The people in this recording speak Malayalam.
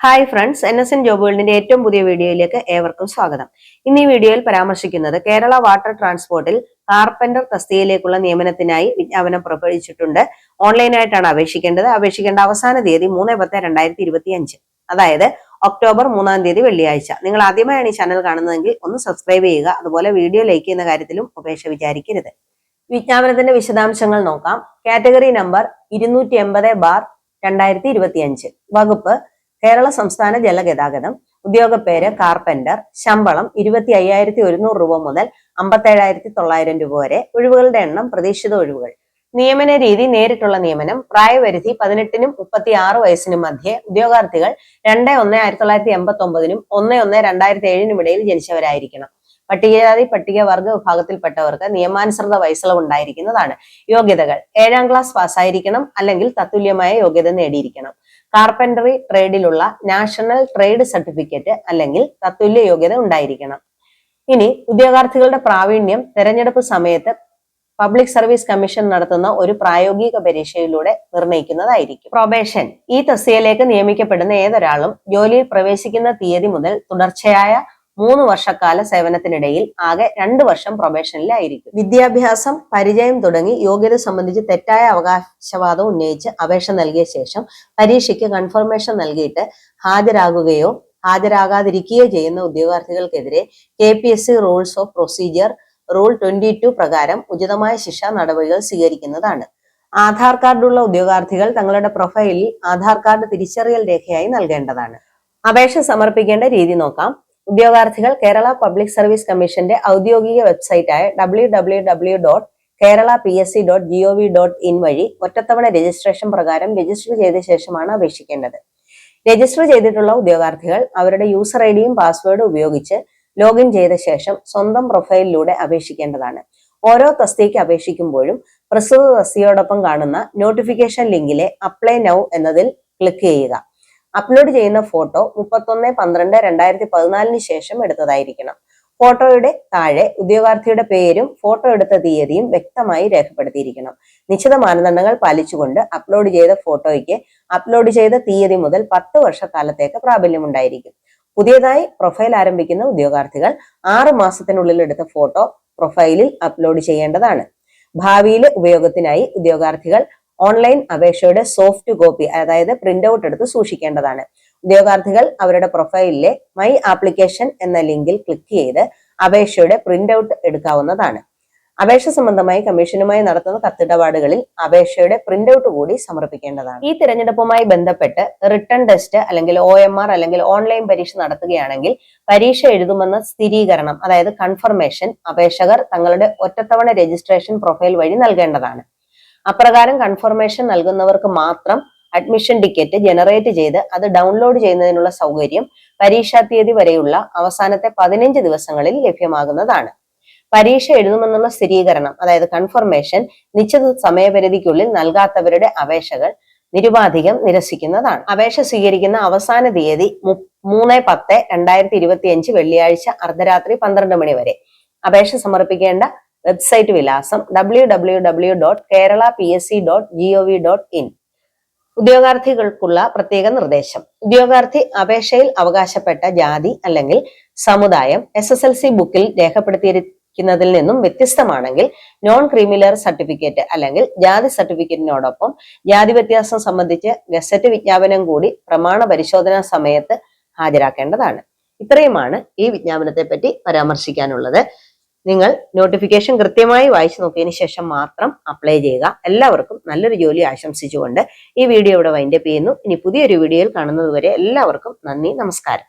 Hi friends N S N job വേൾഡിന്റെ ഏറ്റവും പുതിയ വീഡിയോയിലേക്ക് ഏവർക്കും സ്വാഗതം. ഇന്ന് ഈ വീഡിയോയിൽ പരാമർശിക്കുന്നത് കേരള വാട്ടർ ട്രാൻസ്പോർട്ടിൽ കാർപ്പന്റർ തസ്തികയിലേക്കുള്ള നിയമനത്തിനായി വിജ്ഞാപനം പുറപ്പെടുവിച്ചിട്ടുണ്ട്. ഓൺലൈനായിട്ടാണ് അപേക്ഷിക്കേണ്ടത്. അപേക്ഷിക്കേണ്ട അവസാന തീയതി മൂന്ന് പത്ത് രണ്ടായിരത്തി ഇരുപത്തി അഞ്ച് അതായത് ഒക്ടോബർ മൂന്നാം തീയതി വെള്ളിയാഴ്ച. നിങ്ങൾ ആദ്യമായാണ് ഈ ചാനൽ കാണുന്നതെങ്കിൽ ഒന്ന് സബ്സ്ക്രൈബ് ചെയ്യുക. അതുപോലെ വീഡിയോ ലൈക്ക് ചെയ്യുന്ന കാര്യത്തിലും ഉപേക്ഷ വിചാരിക്കരുത്. വിജ്ഞാപനത്തിന്റെ വിശദാംശങ്ങൾ നോക്കാം. കാറ്റഗറി നമ്പർ ഇരുന്നൂറ്റി എൺപത് ബാർ രണ്ടായിരത്തി ഇരുപത്തി അഞ്ച് വകുപ്പ് കേരള സംസ്ഥാന ജലഗതാഗതം ഉദ്യോഗപ്പേര് കാർപ്പന്റർ ശമ്പളം ഇരുപത്തി അയ്യായിരത്തി ഒരുന്നൂറ് രൂപ മുതൽ അമ്പത്തേഴായിരത്തി തൊള്ളായിരം രൂപ വരെ ഒഴിവുകളുടെ എണ്ണം പ്രതീക്ഷിത ഒഴിവുകൾ. നിയമന രീതി നേരിട്ടുള്ള നിയമനം പ്രായപരിധി പതിനെട്ടിനും മുപ്പത്തി ആറ് വയസ്സിനും മധ്യേ ഉദ്യോഗാർത്ഥികൾ രണ്ട് ഒന്ന് ആയിരത്തി തൊള്ളായിരത്തി എൺപത്തി ഒമ്പതിനും ഒന്ന് ഒന്ന് രണ്ടായിരത്തി ഏഴിനും ഇടയിൽ ജനിച്ചവരായിരിക്കണം. പട്ടികജാതി പട്ടികവർഗ വിഭാഗത്തിൽപ്പെട്ടവർക്ക് നിയമാനുസൃത വയസ്സളവ് ഉണ്ടായിരിക്കുന്നതാണ് യോഗ്യതകൾ. ഏഴാം ക്ലാസ് പാസ്സായിരിക്കണം അല്ലെങ്കിൽ തത്തുല്യമായ യോഗ്യത നേടിയിരിക്കണം. കാർപ്പന്ററി ട്രേഡിലുള്ള നാഷണൽ ട്രേഡ് സർട്ടിഫിക്കറ്റ് അല്ലെങ്കിൽ തത്തുല്യ യോഗ്യത ഉണ്ടായിരിക്കണം. ഇനി ഉദ്യോഗാർത്ഥികളുടെ പ്രാവീണ്യം തെരഞ്ഞെടുപ്പ് സമയത്ത് പബ്ലിക് സർവീസ് കമ്മീഷൻ നടത്തുന്ന ഒരു പ്രായോഗിക പരീക്ഷയിലൂടെ നിർണയിക്കുന്നതായിരിക്കും. പ്രൊബേഷൻ ഈ തസ്തികയിലേക്ക് നിയമിക്കപ്പെടുന്ന ഏതൊരാളും ജോലിയിൽ പ്രവേശിക്കുന്ന തീയതി മുതൽ തുടർച്ചയായ മൂന്ന് വർഷക്കാല സേവനത്തിനിടയിൽ ആകെ രണ്ട് വർഷം പ്രൊബേഷനിലായിരിക്കും വിദ്യാഭ്യാസം പരിചയം തുടങ്ങി യോഗ്യത സംബന്ധിച്ച് തെറ്റായ അവകാശവാദം ഉന്നയിച്ച് അപേക്ഷ നൽകിയ ശേഷം പരീക്ഷയ്ക്ക് കൺഫർമേഷൻ നൽകിയിട്ട് ഹാജരാകുകയോ ഹാജരാകാതിരിക്കുകയോ ചെയ്യുന്ന ഉദ്യോഗാർത്ഥികൾക്കെതിരെ K P S C rules of procedure rule twenty two പ്രകാരം ഉചിതമായ ശിക്ഷാ നടപടികൾ സ്വീകരിക്കുന്നതാണ്. ആധാർ കാർഡുള്ള ഉദ്യോഗാർത്ഥികൾ തങ്ങളുടെ പ്രൊഫൈലിൽ ആധാർ കാർഡ് തിരിച്ചറിയൽ രേഖയായി നൽകേണ്ടതാണ്. അപേക്ഷ സമർപ്പിക്കേണ്ട രീതി നോക്കാം. ഉദ്യോഗാർത്ഥികൾ കേരള പബ്ലിക് സർവീസ് കമ്മീഷന്റെ ഔദ്യോഗിക വെബ്സൈറ്റായ W W W dot Kerala P S C dot G O V dot in വഴി ഒറ്റത്തവണ രജിസ്ട്രേഷൻ പ്രകാരം രജിസ്റ്റർ ചെയ്ത ശേഷമാണ് അപേക്ഷിക്കേണ്ടത്. രജിസ്റ്റർ ചെയ്തിട്ടുള്ള ഉദ്യോഗാർത്ഥികൾ അവരുടെ യൂസർ ഐ ഡിയും പാസ്വേഡും ഉപയോഗിച്ച് ലോഗിൻ ചെയ്ത ശേഷം സ്വന്തം പ്രൊഫൈലിലൂടെ അപേക്ഷിക്കേണ്ടതാണ്. ഓരോ തസ്തിക്ക് അപേക്ഷിക്കുമ്പോഴും പ്രസ്തുത തസ്തിയോടൊപ്പം കാണുന്ന നോട്ടിഫിക്കേഷൻ ലിങ്കിലെ അപ്ലൈ നൗ എന്നതിൽ ക്ലിക്ക് ചെയ്യുക. അപ്ലോഡ് ചെയ്യുന്ന ഫോട്ടോ മുപ്പത്തൊന്ന് പന്ത്രണ്ട് രണ്ടായിരത്തി പതിനാലിന് ശേഷം എടുത്തതായിരിക്കണം. ഫോട്ടോയുടെ താഴെ ഉദ്യോഗാർത്ഥിയുടെ പേരും ഫോട്ടോ എടുത്ത തീയതിയും വ്യക്തമായി രേഖപ്പെടുത്തിയിരിക്കണം. നിശ്ചിത മാനദണ്ഡങ്ങൾ പാലിച്ചുകൊണ്ട് അപ്ലോഡ് ചെയ്ത ഫോട്ടോയ്ക്ക് അപ്ലോഡ് ചെയ്ത തീയതി മുതൽ പത്ത് വർഷക്കാലത്തേക്ക് പ്രാബല്യമുണ്ടായിരിക്കും. പുതിയതായി പ്രൊഫൈൽ ആരംഭിക്കുന്ന ഉദ്യോഗാർത്ഥികൾ ആറു മാസത്തിനുള്ളിൽ എടുത്ത ഫോട്ടോ പ്രൊഫൈലിൽ അപ്ലോഡ് ചെയ്യേണ്ടതാണ്. ഭാവിയിലെ ഉപയോഗത്തിനായി ഉദ്യോഗാർത്ഥികൾ ഓൺലൈൻ അപേക്ഷയുടെ സോഫ്റ്റ് കോപ്പി അതായത് പ്രിന്റ് ഔട്ട് എടുത്ത് സൂക്ഷിക്കേണ്ടതാണ്. ഉദ്യോഗാർത്ഥികൾ അവരുടെ പ്രൊഫൈലിലെ മൈ ആപ്ലിക്കേഷൻ എന്ന ലിങ്കിൽ ക്ലിക്ക് ചെയ്ത് അപേക്ഷയുടെ പ്രിന്റ് ഔട്ട് എടുക്കാവുന്നതാണ്. അപേക്ഷ സംബന്ധമായി കമ്മീഷനുമായി നടത്തുന്ന കത്തിടപാടുകളിൽ അപേക്ഷയുടെ പ്രിന്റ് ഔട്ട് കൂടി സമർപ്പിക്കേണ്ടതാണ്. ഈ തിരഞ്ഞെടുപ്പുമായി ബന്ധപ്പെട്ട് റിട്ടേൺ ടെസ്റ്റ് അല്ലെങ്കിൽ ഒ അല്ലെങ്കിൽ ഓൺലൈൻ പരീക്ഷ നടത്തുകയാണെങ്കിൽ പരീക്ഷ എഴുതുമെന്ന സ്ഥിരീകരണം അതായത് കൺഫർമേഷൻ അപേക്ഷകർ തങ്ങളുടെ ഒറ്റത്തവണ രജിസ്ട്രേഷൻ പ്രൊഫൈൽ വഴി നൽകേണ്ടതാണ്. അപ്രകാരം കൺഫർമേഷൻ നൽകുന്നവർക്ക് മാത്രം അഡ്മിഷൻ ടിക്കറ്റ് ജനറേറ്റ് ചെയ്ത് അത് ഡൗൺലോഡ് ചെയ്യുന്നതിനുള്ള സൗകര്യം പരീക്ഷാ തീയതി വരെയുള്ള അവസാനത്തെ പതിനഞ്ച് ദിവസങ്ങളിൽ ലഭ്യമാകുന്നതാണ്. പരീക്ഷ എഴുതുമെന്നുള്ള സ്ഥിരീകരണം അതായത് കൺഫർമേഷൻ നിശ്ചിത സമയപരിധിക്കുള്ളിൽ നൽകാത്തവരുടെ അപേക്ഷകൾ നിരുപാധികം നിരസിക്കുന്നതാണ്. അപേക്ഷ സ്വീകരിക്കുന്ന അവസാന തീയതി മൂന്ന് പത്ത് രണ്ടായിരത്തി ഇരുപത്തി അഞ്ച് വെള്ളിയാഴ്ച അർദ്ധരാത്രി പന്ത്രണ്ട് മണി വരെ. അപേക്ഷ സമർപ്പിക്കേണ്ട വെബ്സൈറ്റ് വിലാസം W W W dot Kerala P S C dot G O V dot in ഉദ്യോഗാർത്ഥികൾക്കുള്ള പ്രത്യേക നിർദ്ദേശം. ഉദ്യോഗാർത്ഥി അപേക്ഷയിൽ അവകാശപ്പെട്ട ജാതി അല്ലെങ്കിൽ സമുദായം എസ് എസ് എൽ സി ബുക്കിൽ രേഖപ്പെടുത്തിയിരിക്കുന്നതിൽ നിന്നും വ്യത്യസ്തമാണെങ്കിൽ നോൺ ക്രീമിലർ സർട്ടിഫിക്കറ്റ് അല്ലെങ്കിൽ ജാതി സർട്ടിഫിക്കറ്റിനോടൊപ്പം ജാതി വ്യത്യാസം സംബന്ധിച്ച് ഗസറ്റ് വിജ്ഞാപനം കൂടി പ്രമാണ പരിശോധനാ സമയത്ത് ഹാജരാക്കേണ്ടതാണ്. ഇത്രയുമാണ് ഈ വിജ്ഞാപനത്തെ പറ്റി പരാമർശിക്കാനുള്ളത്. നിങ്ങൾ നോട്ടിഫിക്കേഷൻ കൃത്യമായി വായിച്ചു നോക്കിയതിന് ശേഷം മാത്രം അപ്ലൈ ചെയ്യുക. എല്ലാവർക്കും നല്ലൊരു ജോലി ആശംസിച്ചുകൊണ്ട് ഈ വീഡിയോ ഇവിടെ വൈൻഡപ്പ് ചെയ്യുന്നു. ഇനി പുതിയൊരു വീഡിയോയിൽ കാണുന്നതുവരെ എല്ലാവർക്കും നന്ദി നമസ്കാരം.